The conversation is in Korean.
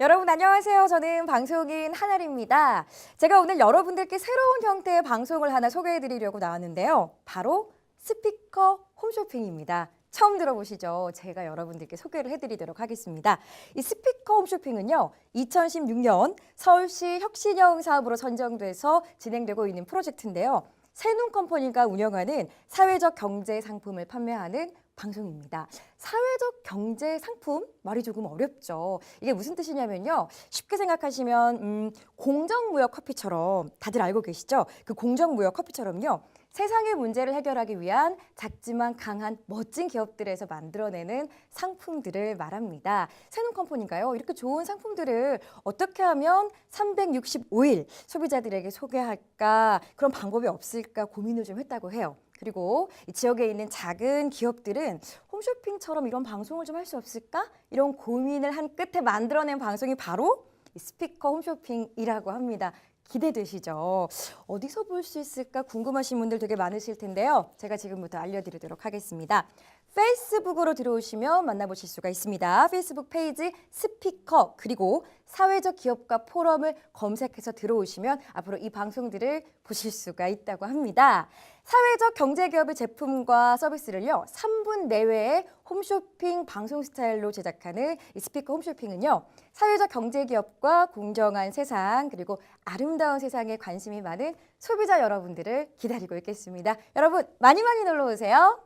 여러분 안녕하세요. 저는 방송인 하나리입니다. 제가 오늘 여러분들께 새로운 형태의 방송을 하나 소개해 드리려고 나왔는데요. 바로 스피커 홈쇼핑입니다. 처음 들어보시죠? 제가 여러분들께 소개를 해드리도록 하겠습니다. 이 스피커 홈쇼핑은요, 2016년 서울시 혁신형 사업으로 선정돼서 진행되고 있는 프로젝트인데요. 세눈 컴퍼니가 운영하는 사회적 경제 상품을 판매하는 방송입니다. 사회적 경제 상품 말이 조금 어렵죠. 이게 무슨 뜻이냐면요. 쉽게 생각하시면 음, 공정무역 커피처럼 다들 알고 계시죠? 그 공정무역 커피처럼요. 세상의 문제를 해결하기 위한 작지만 강한 멋진 기업들에서 만들어내는 상품들을 말합니다. 세눈 컴퍼니가요. 이렇게 좋은 상품들을 어떻게 하면 365일 소비자들에게 소개할까 그런 방법이 없을까 고민을 좀 했다고 해요. 그리고 이 지역에 있는 작은 기업들은 홈쇼핑처럼 이런 방송을 좀 할 수 없을까? 이런 고민을 한 끝에 만들어낸 방송이 바로 이 스피커 홈쇼핑이라고 합니다. 기대되시죠? 어디서 볼 수 있을까 궁금하신 분들 되게 많으실 텐데요. 제가 지금부터 알려드리도록 하겠습니다. 페이스북으로 들어오시면 만나보실 수가 있습니다. 페이스북 페이지 스피커 그리고 사회적 기업가 포럼을 검색해서 들어오시면 앞으로 이 방송들을 보실 수가 있다고 합니다. 사회적 경제기업의 제품과 서비스를요 3분 내외에 홈쇼핑 방송 스타일로 제작하는 이 스피커 홈쇼핑은요 사회적 경제기업과 공정한 세상 그리고 아름다운 세상에 관심이 많은 소비자 여러분들을 기다리고 있겠습니다. 여러분 많이 많이 놀러 오세요.